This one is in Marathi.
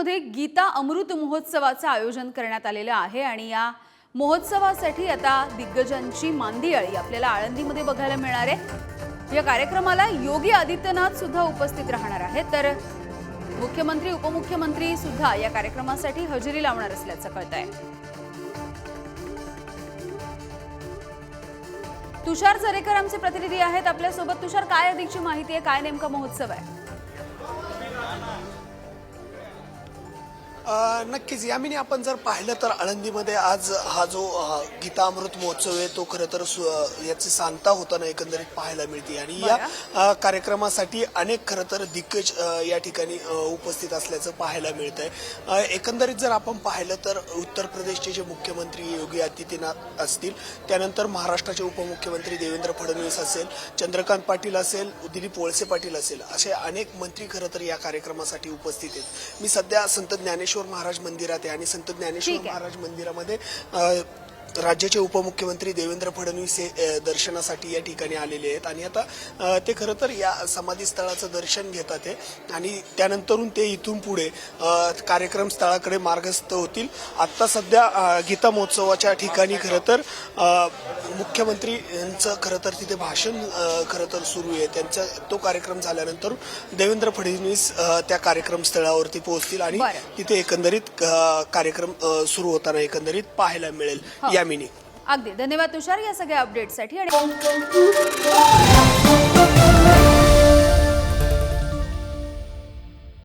आळंदीमध्ये गीता अमृत महोत्सवाचं आयोजन करण्यात आलेलं आहे आणि या महोत्सवासाठी आता दिग्गजांची मांदियाळी आपल्याला आळंदीमध्ये बघायला मिळणार आहे. या कार्यक्रमाला योगी आदित्यनाथ सुद्धा उपस्थित राहणार आहेत. तर मुख्यमंत्री उपमुख्यमंत्री सुद्धा या कार्यक्रमासाठी हजेरी लावणार असल्याचं कळत आहे तुषार जरेकर आमचे प्रतिनिधी आहेत आपल्यासोबत. तुषार काय अधिकची माहिती आहे? काय नेमका महोत्सव आहे? नक्कीच. यामिनी आपण जर पाहिलं तर आळंदीमध्ये आज हा जो अ, गीता अमृत महोत्सव आहे तो खरं तर याची सांगता होताना एकंदरीत पाहायला मिळते. आणि या कार्यक्रमासाठी अनेक खरं तर दिग्गज या ठिकाणी उपस्थित असल्याचं पाहायला मिळत आहे एकंदरीत जर आपण पाहिलं तर उत्तर प्रदेशचे जे मुख्यमंत्री योगी आदित्यनाथ असतील त्यानंतर महाराष्ट्राचे उपमुख्यमंत्री देवेंद्र फडणवीस असेल चंद्रकांत पाटील असेल दिलीप वळसे पाटील असेल असे अनेक मंत्री खरं तर या कार्यक्रमासाठी उपस्थित आहेत. मी सध्या संत ज्ञानेश्वर महाराज मंदिरात आहे आणि संत ज्ञानेश्वर. महाराज मंदिरामध्ये अ, राज्याचे उपमुख्यमंत्री देवेंद्र फडणवीस हे दर्शनासाठी या ठिकाणी आलेले आहेत. आणि आता ते खरं तर या समाधी स्थळाचं दर्शन घेतात आहे आणि त्यानंतरून ते इथून पुढे कार्यक्रम स्थळाकडे मार्गस्थ होतील. आत्ता सध्या गीता महोत्सवाच्या ठिकाणी खरं तर अ, मुख्यमंत्री यांचं खरं तर तिथे भाषण खरं तर सुरू आहे. त्यांचा तो कार्यक्रम झाल्यानंतर देवेंद्र फडणवीस त्या कार्यक्रम स्थळावरती पोहोचतील आणि. तिथे एकंदरीत कार्यक्रम सुरू होताना एकंदरीत पाहायला मिळेल. हो. यामिनी अगदी. धन्यवाद तुषार या सगळ्या अपडेटसाठी आणि